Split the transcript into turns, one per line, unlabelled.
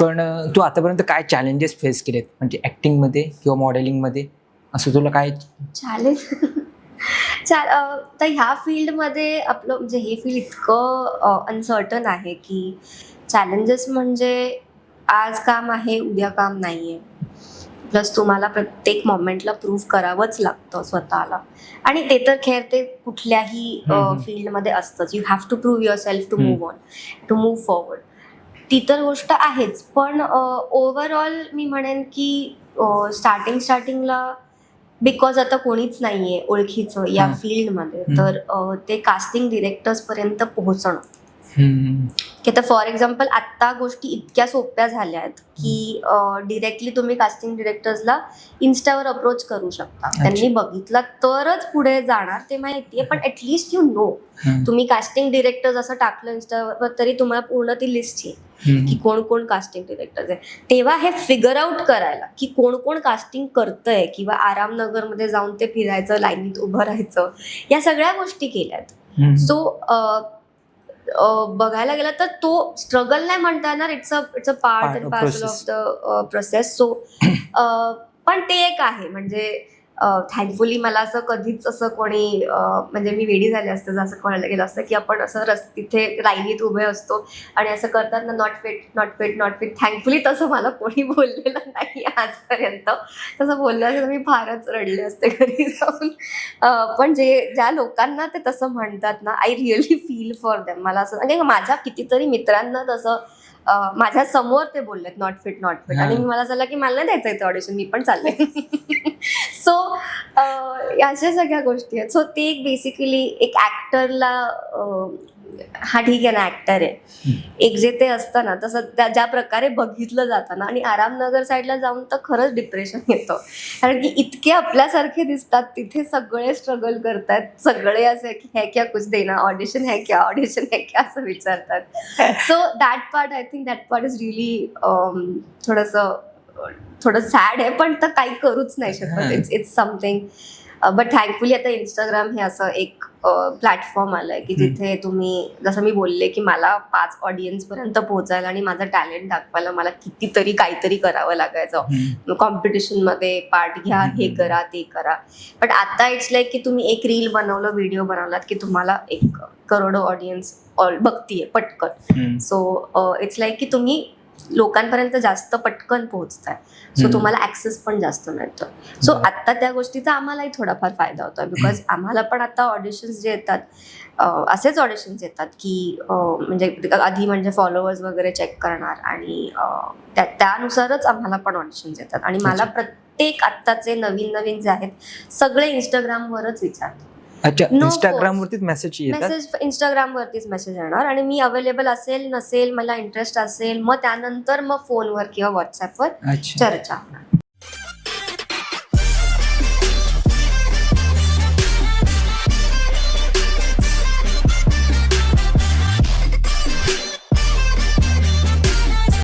पण तू आतापर्यंत काय चॅलेंजेस फेस केलेत? म्हणजे ऍक्टिंगमध्ये किंवा मॉडेलिंगमध्ये असं तुला काय?
चॅलेंज तर ह्या फील्डमध्ये आपलं म्हणजे हे फील्ड इतकं अनसर्टन आहे की चॅलेंजेस म्हणजे आज काम आहे उद्या काम नाही आहे प्लस तुम्हाला प्रत्येक मोमेंटला प्रूव्ह करावंच लागतं स्वतःला. आणि ते तर खेळ ते कुठल्याही. फील्डमध्ये असतंच. You have to prove yourself to. Move on to move forward ती तर गोष्ट आहेच पण ओव्हरऑल मी म्हणेन की स्टार्टिंग स्टार्टिंगला बिकॉज आता कोणीच नाहीये ओळखीचं या. फील्डमध्ये. तर ते कास्टिंग डिरेक्टर्स पर्यंत पोहोचणं. की आता फॉर एक्झाम्पल आत्ता गोष्टी इतक्या सोप्या झाल्या आहेत की डिरेक्टली तुम्ही कास्टिंग डिरेक्टर्सला इन्स्टावर अप्रोच करू शकता त्यांनी बघितलं तरच पुढे जाणार ते माहितीये पण ऍटलिस्ट यू नो. तुम्ही कास्टिंग डिरेक्टर्स असं टाकलं इन्स्टावर तरी तुम्हाला पूर्ण ती लिस्ट येईल. की कोण कोण कास्टिंग डिरेक्टर्स आहे तेव्हा हे फिगर आउट करायला की कोण कोण कास्टिंग करतंय किंवा आरामनगरमध्ये जाऊन ते फिरायचं लाईनीत उभं राहायचं या सगळ्या गोष्टी केल्यात. सो बघायला गेलं तर तो स्ट्रगल नाही म्हणता येणार it's a it's a part and parcel of. The process so पण ते एक आहे. म्हणजे थँकफुली मला असं कधीच असं कोणी म्हणजे मी वेडी झाले असते जर असं कळलं गेलं असतं की आपण असं रस तिथे राईनीत उभे असतो आणि असं करतात ना not fit not fit not fit thankfully तसं मला कोणी बोललेलं नाही आजपर्यंत. तसं बोललं असतं तर मी फारच रडले असते घरी जाऊन. पण जे ज्या लोकांना ते तसं म्हणतात ना I really feel for them मला असं म्हणजे माझ्या कितीतरी मित्रांना तसं माझ्यासमोर ते बोललेत नॉट फिट नॉट फिट आणि. मला झालं की मला नाही द्यायचं इथे ऑडिशन मी पण चालले. सो अशा सगळ्या गोष्टी आहेत. सो ते एक बेसिकली एक ऍक्टरला हा ठीक आहे ना ऍक्टर आहे. एक जे ते असतं ना तसं त्या ज्या प्रकारे बघितलं जातं ना आणि आरामनगर साईडला जाऊन तर खरंच डिप्रेशन येतं. कारण की इतके आपल्यासारखे दिसतात तिथे सगळे स्ट्रगल करतात. सगळे असे की है क्या कुछ देना ऑडिशन है क्या ऑडिशन है क्या असं विचारतात. So that part I think that part is really थोडंसं थोडं सॅड आहे पण तर काही करूच नाही शकत. It's it's something but thankfully आता इंस्टाग्राम हे असं एक प्लॅटफॉर्म आलंय की. जिथे तुम्ही जसं मी बोलले की मला पाच ऑडियन्स पर्यंत पोहोचायला आणि माझं टॅलेंट दाखवायला मला कितीतरी काहीतरी करावं लागायचं. कॉम्पिटिशनमध्ये पार्ट घ्या हे. करा ते करा बट आता इट्स लाईक की तुम्ही एक रील बनवलं व्हिडिओ बनवलात की तुम्हाला एक करोडो ऑडियन्स बघतीये पटकन. सो इट्स लाईक की तुम्ही लोकांपर्यंत जास्त पटकन पोहोचताय सो
हम्म.
तुम्हाला ऍक्सेस पण जास्त मिळतं सो. आता त्या गोष्टीचा आम्हालाही थोडाफार फायदा होतोय बिकॉज आम्हाला पण आता ऑडिशन्स जे येतात असेच ऑडिशन्स येतात की म्हणजे आधी म्हणजे फॉलोअर्स वगैरे चेक करणार आणि त्यानुसारच आम्हाला पण ऑडिशन्स येतात आणि मला. प्रत्येक आत्ताचे नवीन नवीन जे आहेत सगळे इंस्टाग्रामवरच विचारतात
अच्छा इंस्टाग्राम वरतीच मेसेज येतात?
मेसेज इंस्टाग्रामवरतीच मेसेज येणार आणि मी अवेलेबल असेल नसेल मला इंटरेस्ट असेल मग त्यानंतर मग फोनवर किंवा व्हॉट्सअपवर
अच्छा.
चर्चा होणार.